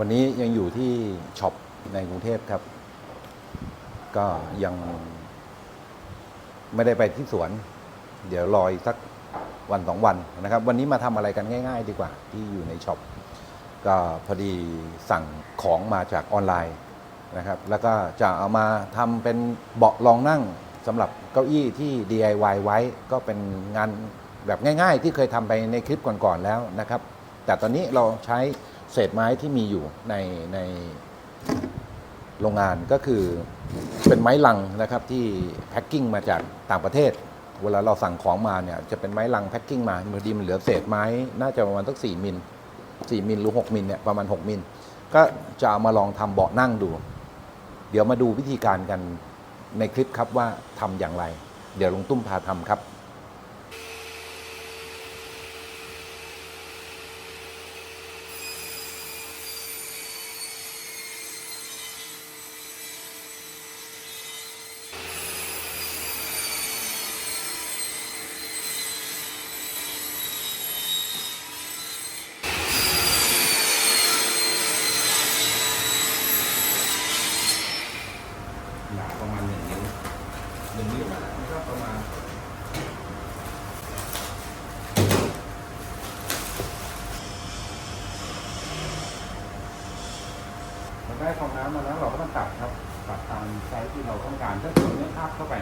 วันนี้ยังอยู่ที่ช็อปในกรุงเทพครับ ก็ยังไม่ได้ไปที่สวน เดี๋ยวรออีกสักวันสองวันนะครับ วันนี้มาทำอะไรกันง่าย ๆ ดีกว่าที่อยู่ในช็อปก็พอดีสั่งของมาจากออนไลน์นะครับ แล้วก็จะเอามาทำเป็นเบาะรองนั่งสำหรับเก้าอี้ที่ DIY ไว้ก็เป็นงานแบบง่าย ๆ ที่เคยทำไปในคลิปก่อนๆแล้วนะครับ แต่ตอนนี้เราใช้ เศษไม้ที่มีอยู่ในในโรงงานก็คือเป็นไม้ลังนะครับที่แพ็คกิ้งมาจากต่างประเทศ เวลาเราสั่งของมาเนี่ยจะเป็นไม้ลังแพ็คกิ้งมาพอดีมันเหลือเศษไม้น่าจะประมาณสักสี่มิลสี่มิลหรือหกมิลเนี่ยประมาณหกมิลก็จะเอามาลองทำเบาะนั่งดู เดี๋ยวมาดูวิธีการกันในคลิปครับว่าทำอย่างไร เดี๋ยวลุงตุ้มพาทำครับ หนาประมาณหนึ่งนิ้วหนึ่งนิ้วนะครับประมาณ เรา ได้ฟองน้ำมาแล้วเราก็ต้องตัดครับตัดตามไซส์ที่เราต้องการถ้าส่วนนี้อัพเข้าไป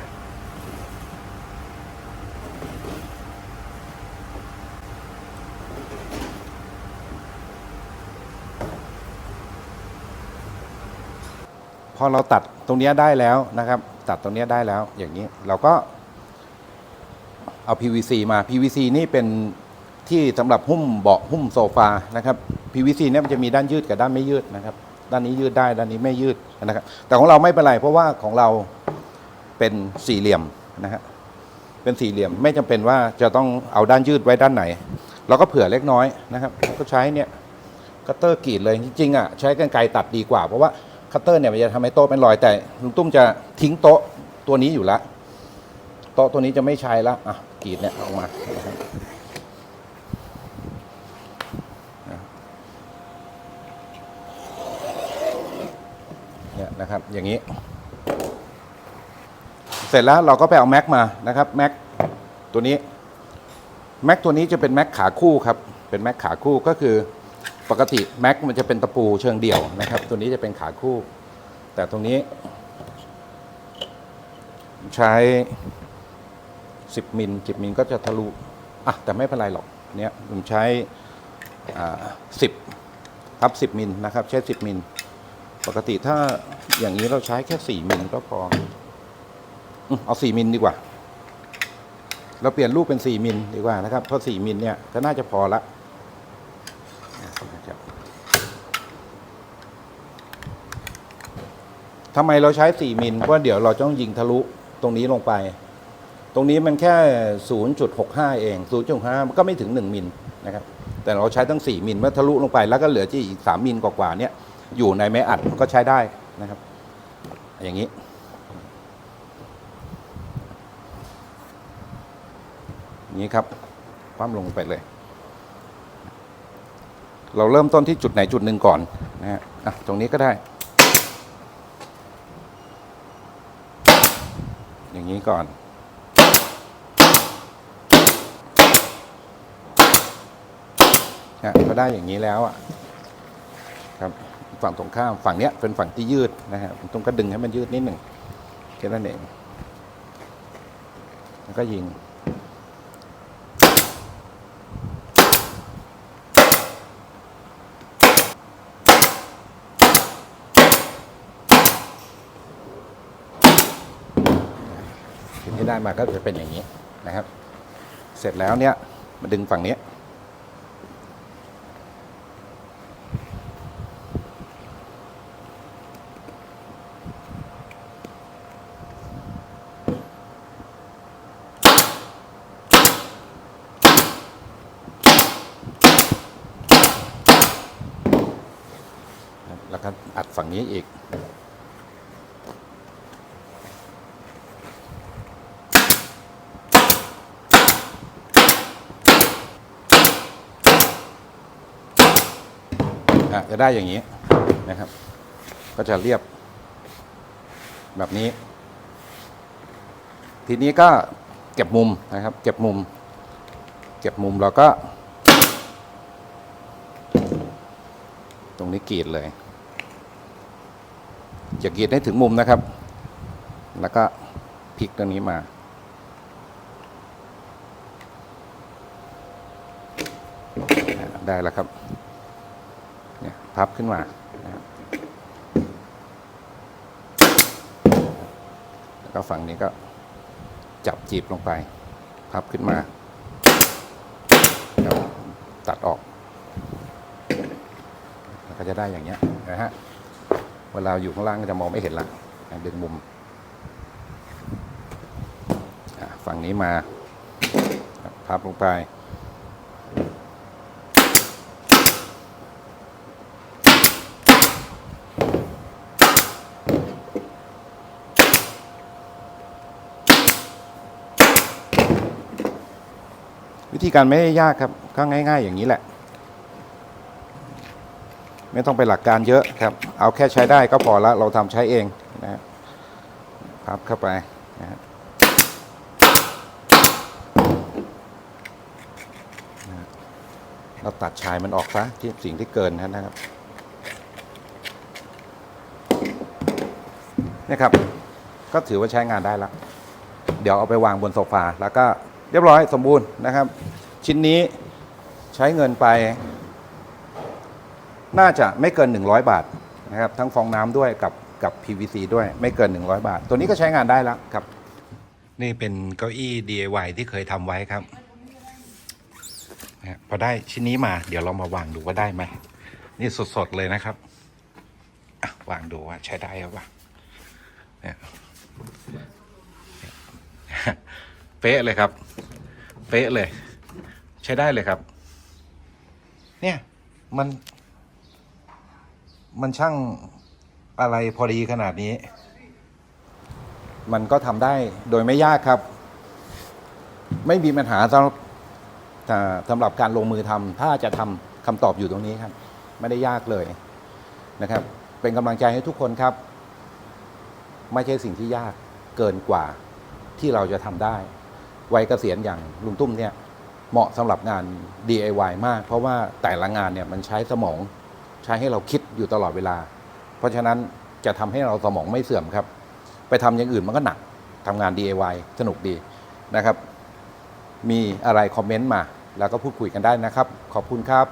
พอเราตัดตรงเนี้ยได้แล้วนะครับ ตัดตรงเนี้ยได้แล้วอย่างนี้เราก็เอา PVC มา PVC นี่เป็นที่สำหรับหุ้มเบาะหุ้มโซฟานะครับ PVC เนี่ยมันจะมีด้านยืดกับด้านไม่ยืดนะครับ ด้านนี้ยืดได้ด้านนี้ไม่ยืดนะครับ แต่ของเราไม่เป็นไรเพราะว่าของเราเป็นสี่เหลี่ยมนะฮะเป็นสี่เหลี่ยมไม่จำเป็นว่าจะต้องเอาด้านยืดไว้ด้านไหน เราก็เผื่อเล็กน้อยนะครับ ก็ใช้เนี่ยคัตเตอร์กรีดเลยจริงๆอะใช้กรรไกรตัดดีกว่า เพราะว่าคัตเตอร์เนี่ยมันจะทำให้โต๊ะเป็นรอยแต่ลุงตุ้มจะทิ้งโต๊ะตัวนี้อยู่ล้วโต๊ะตัวนี้จะไม่ใช้ล้วอะกรีดเนี่ยออกมา นะครับ อย่างนี้ เสร็จแล้วเราก็ไปเอาแม็กมานะครับแม็กตัวนี้แม็กตัวนี้จะเป็นแม็กขาคู่ครับเป็นแม็กขาคู่ก็คือปกติแม็กมันจะเป็นตะปูเชิงเดี่ยวนะครับ ตัวนี้จะเป็นขาคู่ แต่ตรงนี้ ใช้ 10 มิล10มิลก็จะทะลุอะแต่ไม่เป็นไรหรอกเนี่ยผมใช้อ่า10ทับ10มิลนะครับ ใช้10มิล ปกติถ้าอย่างนี้เราใช้แค่4มิลก็พอ เอา4มิลดีกว่า เราเปลี่ยนรูปเป็น4มิลดีกว่านะครับ เพราะ4มิลเนี่ยก็น่าจะพอละทำไมเราใช้4มิลเพราะเดี๋ยวเราต้องยิงทะลุตรงนี้ลงไป ตรงนี้มันแค่ 0.65 เอง0.65มันก็ไม่ถึง 1มิลนะครับ แต่เราใช้ตั้ง 4มิลเมื่อทะลุลงไปแล้วก็เหลือที่อีก 3มิลกว่าๆเนี่ย อยู่ในไม้อัดก็ใช้ได้นะครับ อย่างนี้ นี้ครับคว่ำลงไปเลย เราเริ่มต้นที่จุดไหนจุดหนึ่งก่อนนะฮะอะตรงนี้ก็ได้ อย่างนี้ก่อนฮะก็ได้อย่างนี้แล้วอะครับ ฝั่งตรงข้ามฝั่งเนี้ยเป็นฝั่งที่ยืดนะฮะตรงก็ดึงให้มันยืดนิดหนึ่งแค่นั้นเองแล้วก็ยิงสิ่งที่ได้มาก็จะเป็นอย่างนี้นะครับ เสร็จแล้วเนี่ยมาดึงฝั่งนี้ แล้วก็อัดฝั่งนี้อีก จะได้อย่างนี้นะครับ ก็จะเรียบแบบนี้ ทีนี้ก็เก็บมุมนะครับ เก็บมุม เก็บมุมเราก็ ตรงนี้กรีดเลย จะกรีดให้ถึงมุมนะครับ แล้วก็พลิกตรงนี้มา ได้แล้วครับเนี่ยพับขึ้นมาแล้วก็ฝั่งนี้ก็จับจีบลงไป พับขึ้นมาแล้วตัดออก แล้วก็จะได้อย่างเงี้ยนะฮะ เวลาอยู่ข้างล่างก็จะมองไม่เห็นละดึงมุมฝั่งนี้มาพับลงไป วิธีการไม่ยากครับ ก็ง่าย ๆ อย่างนี้แหละ ไม่ต้องไปหลักการเยอะครับ เอาแค่ใช้ได้ก็พอละเราทำใช้เองนะฮะพับเข้าไปนะเราตัดชายมันออกซะที่สิ่งที่เกินนะครับนี่ครับ ก็ถือว่าใช้งานได้แล้ว เดี๋ยวเอาไปวางบนโซฟาแล้วก็เรียบร้อยสมบูรณ์นะครับ ชิ้นนี้ใช้เงินไป น่าจะไม่เกิน 100 บาทนะครับทั้งฟองน้ำด้วยกับกับ PVC ด้วยไม่เกิน 100 บาท ตัวนี้ก็ใช้งานได้แล้วครับ นี่เป็นเก้าอี้ DIY ที่เคยทำไว้ครับนะฮะพอได้ชิ้นนี้มา เดี๋ยวเรามาวางดูว่าได้ไหม นี่สดๆเลยนะครับอะวางดูว่าใช้ได้หรือเปล่าเนี่ยเป๊ะเลยครับ เป๊ะเลย ใช้ได้เลยครับ เนี่ย มัน มันช่างอะไรพอดีขนาดนี้ มันก็ทำได้โดยไม่ยากครับ ไม่มีปัญหาสำหรับสำหรับการลงมือทำถ้าจะทำคำตอบอยู่ตรงนี้ครับ ไม่ได้ยากเลยนะครับ เป็นกำลังใจให้ทุกคนครับ ไม่ใช่สิ่งที่ยากเกินกว่าที่เราจะทำได้วัยเกษียณอย่างลุงตุ้มเนี่ยเหมาะสำหรับงาน DIY มาก เพราะว่าแต่ละงานเนี่ยมันใช้สมอง ใช้ให้เราคิดอยู่ตลอดเวลา เพราะฉะนั้นจะทำให้เราสมองไม่เสื่อมครับ ไปทำอย่างอื่นมันก็หนักทำงาน DIY สนุกดีนะครับ มีอะไรคอมเมนต์มา แล้วก็พูดคุยกันได้นะครับ ขอบคุณครับ